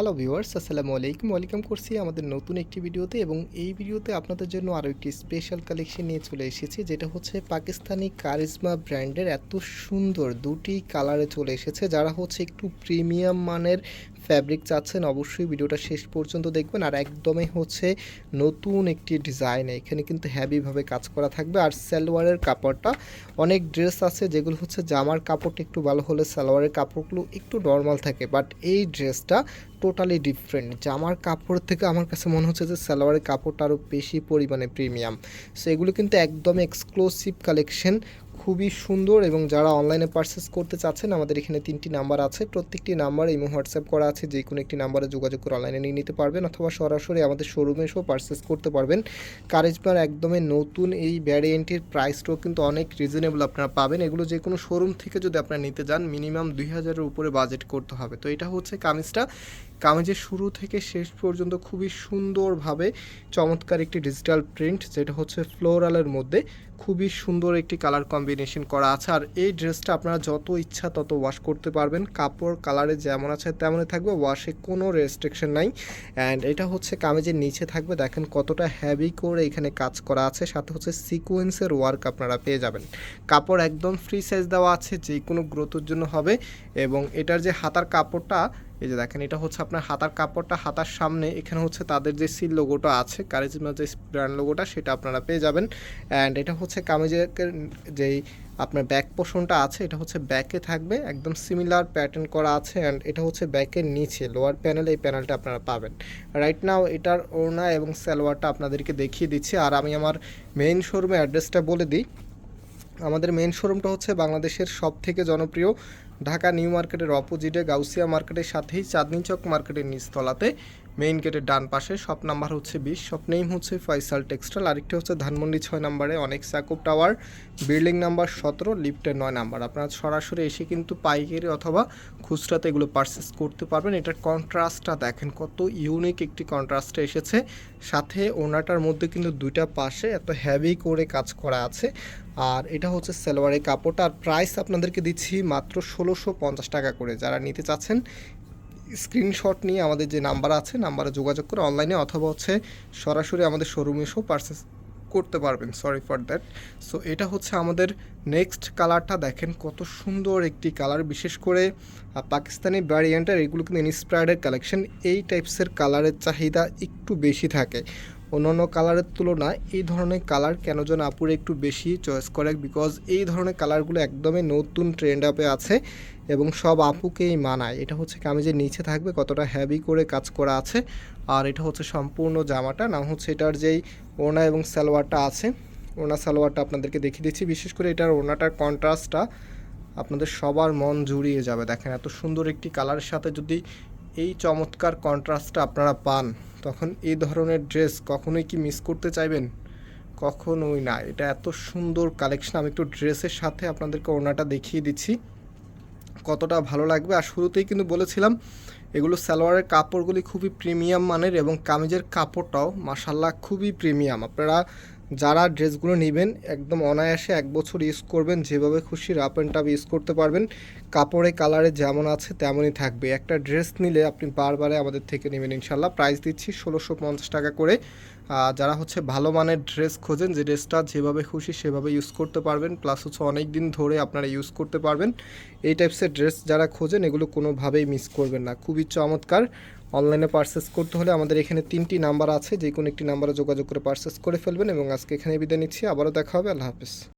Hello viewers আসসালামু আলাইকুম। Welcome করছি আমাদের নতুন একটি ভিডিওতে এবং এই ভিডিওতে আপনাদের জন্য আরও একটি স্পেশাল কালেকশন নিয়ে চলে এসেছি, যেটা হচ্ছে পাকিস্তানি কারিজমা ব্র্যান্ডের এত সুন্দর দুটি কালারে চলে এসেছে, যারা হচ্ছে একটু প্রিমিয়াম মানের ফ্যাব্রিক চাচ্ছেন, অবশ্যই ভিডিওটা শেষ পর্যন্ত দেখবেন। আর একদমই হচ্ছে নতুন একটি ডিজাইন এখানে কিন্তু হ্যাভিভাবে কাজ করা থাকবে। আর সালোয়ারের কাপড়টা, অনেক ড্রেস আছে যেগুলো হচ্ছে জামার কাপড়টা একটু ভালো হলে সালোয়ারের কাপড়গুলো একটু নর্মাল থাকে। বাট এই ড্রেসটা টোটালি ডিফারেন্ট জামার কাপড় থেকে আমার কাছে মনে হচ্ছে যে সালোয়ারের কাপড়টা আরও বেশি পরিমাণে প্রিমিয়াম সো এগুলো কিন্তু একদম এক্সক্লুসিভ কালেকশন খুবই সুন্দর এবং যারা অনলাইনে পারচেস করতে চাচ্ছেন, আমাদের এখানে তিনটি নাম্বার আছে। প্রত্যেকটি নাম্বার ইমো হোয়াটসঅ্যাপ করা আছে, যে কোনো একটি নাম্বারে যোগাযোগ করে অনলাইনে নিয়ে নিতে পারবেন অথবা সরাসরি আমাদের শোরুমে এসেও পারচেস করতে পারবেন। কারেজবার একদমই নতুন এই ভ্যারিয়েন্টের প্রাইসটাও কিন্তু অনেক রিজনেবল আপনারা পাবেন। এগুলো যে কোনো শোরুম থেকে যদি আপনারা নিতে যান মিনিমাম দুই হাজারের উপরে বাজেট করতে হবে। তো এটা হচ্ছে কামিজটা। কামিজের শুরু থেকে শেষ পর্যন্ত খুবই সুন্দরভাবে চমৎকার একটি ডিজিটাল প্রিন্ট যেটা হচ্ছে ফ্লোরালের মধ্যে। খুবই সুন্দর একটি কালার কম্বিনেশন করা আছে। আর এই ড্রেসটা আপনারা যত ইচ্ছা তত ওয়াশ করতে পারবেন। কাপড় কালারে যেমন আছে তেমনই থাকবে ওয়াশে কোনো রেস্ট্রিকশন নাই। অ্যান্ড এটা হচ্ছে কামিজের নিচে থাকবে। দেখেন কতটা হ্যাভি করে এখানে কাজ করা আছে। সাথে হচ্ছে সিকোয়েন্সের ওয়ার্ক আপনারা পেয়ে যাবেন। কাপড় একদম ফ্রি সাইজ দেওয়া আছে যে কোনো গ্রোথের জন্য হবে। এবং এটার যে হাতার কাপড়টা এই যে দেখেন, এটা হচ্ছে আপনার হাতার কাপড়টা হাতার সামনে। এখানে হচ্ছে তাদের যে সিল লোগোটা আছে কারিজমা যে ব্র্যান্ড লোগোটা সেটা আপনারা পেয়ে যাবেন। অ্যান্ড এটা হচ্ছে কামিজের যেই আপনার ব্যাক পোর্শনটা আছে, এটা হচ্ছে ব্যাকে থাকবে। একদম সিমিলার প্যাটার্ন করা আছে অ্যান্ড এটা হচ্ছে ব্যাকের নিচে লোয়ার প্যানেল এই প্যানেলটা আপনারা পাবেন। রাইট নাও এটার ওড়না এবং সালোয়ারটা আপনাদেরকে দেখিয়ে দিচ্ছি। আর আমি আমার মেইন শোরুমে অ্যাড্রেসটা বলে দিই। আমাদের মেন শোরুমটা হচ্ছে বাংলাদেশের সব থেকে জনপ্রিয় ঢাকা নিউ মার্কেটের অপোজিটে গাউসিয়া মার্কেটের সাথেই চাঁদনি চক মার্কেটের নিচতলাতে। মেইন গেটের ডান পাশে, শপ নাম্বার হচ্ছে বিশ, শপ নেম হচ্ছে ফয়সাল টেক্সটাইল, আরেকটি হচ্ছে ধানমন্ডি ছয় নাম্বারে, অনেক সাকুব টাওয়ার, বিল্ডিং নাম্বার সতেরো, লিফটের নয় নাম্বার। আপনারা সরাসরি এসে কিন্তু পাইকারি অথবা খুচরাতে এগুলো পারচেস করতে পারবেন। এটার কন্ট্রাস্টটা দেখেন, কত ইউনিক একটি কন্ট্রাস্টে এসেছে। সাথে ওনাটার মধ্যে কিন্তু দুইটা পাশে এত হ্যাভি করে কাজ করা আছে। আর এটা হচ্ছে সালোয়ারের কাপড়টা। আর প্রাইস আপনাদেরকে দিচ্ছি মাত্র ষোলোশো পঞ্চাশ টাকা করে। যারা নিতে চাচ্ছেন স্ক্রিনশট নিয়ে আমাদের যে নাম্বার আছে নাম্বারে যোগাযোগ করে অনলাইনে অথবা হচ্ছে সরাসরি আমাদের শোরুমে এসেও পারচেস করতে পারবেন। সরি ফর দ্যাট সো এটা হচ্ছে আমাদের নেক্সট কালারটা দেখেন কত সুন্দর একটি কালার বিশেষ করে পাকিস্তানি ভ্যারিয়েন্টের এগুলো কিন্তু ইন্সপায়ার্ডের কালেকশন এই টাইপসের কালারের চাহিদা একটু বেশি থাকে। অন্যান্য কালারের তুলনায় এই ধরনের কালার কেন যেন আপুরে একটু বেশি চয়েস করে বিকজ এই ধরনের কালারগুলো একদমই নতুন ট্রেন্ড আপে আছে এবং সব আপুকেই মানায়। এটা হচ্ছে কামিজের নিচে থাকবে, কতটা হ্যাভি করে কাজ করা আছে আর এটা হচ্ছে সম্পূর্ণ জামাটা। না হচ্ছে এটার যেই ওড়না এবং সালোয়ারটা আছে, ওড়না সালোয়ারটা আপনাদেরকে দেখিয়ে দিচ্ছি। বিশেষ করে এটার ওড়নাটার কন্ট্রাস্টটা আপনাদের সবার মন জুড়িয়ে যাবে। দেখেন এত সুন্দর একটি কালারের সাথে যদি এই চমৎকার কন্ট্রাস্টটা আপনারা পান। তখন এই ধরনের ড্রেস কখনোই কি মিস করতে চাইবেন? কখনোই না। এটা এত সুন্দর কালেকশন আমি একটু ড্রেসের সাথে আপনাদেরকে ওড়নাটা দেখিয়ে দিচ্ছি। কতটা ভালো লাগবে। আর শুরুতেই কিন্তু বলেছিলাম, এগুলো সালোয়ারের কাপড়গুলি খুবই প্রিমিয়াম মানের এবং কামিজের কাপড়টাও মাসাল্লাহ খুবই প্রিমিয়াম আপনারা যারা ড্রেসগুলো নেবেন, একদম অনায়াসে এক বছর ইউজ করবেন, যেভাবে খুশি রাপ অ্যান্ড টাপ ইউজ করতে পারবেন। কাপড়ে কালারে যেমন আছে, তেমনই থাকবে। একটা ড্রেস নিলে আপনি বারবারে আমাদের থেকে নেবেন ইনশাল্লাহ প্রাইস দিচ্ছি ষোলোশো পঞ্চাশ টাকা করে। যারা হচ্ছে ভালো মানের ড্রেস খোঁজেন, যে ড্রেসটা যেভাবে খুশি সেভাবে ইউজ করতে পারবেন। প্লাস হচ্ছে অনেক দিন ধরে আপনারা ইউজ করতে পারবেন। এই টাইপসের ড্রেস যারা খোঁজেন, এগুলো কোনোভাবেই মিস করবেন না। খুবই চমৎকার। অনলাইনে পার্সেস করতে হলে আমাদের এখানে তিনটি নাম্বার আছে যে কোনো একটি নাম্বারে যোগাযোগ করে পার্সেস করে ফেলবেন। এবং আজকে এখানে বিদায় নিচ্ছি। আবারও দেখা হবে। আল্লাহ হাফিজ।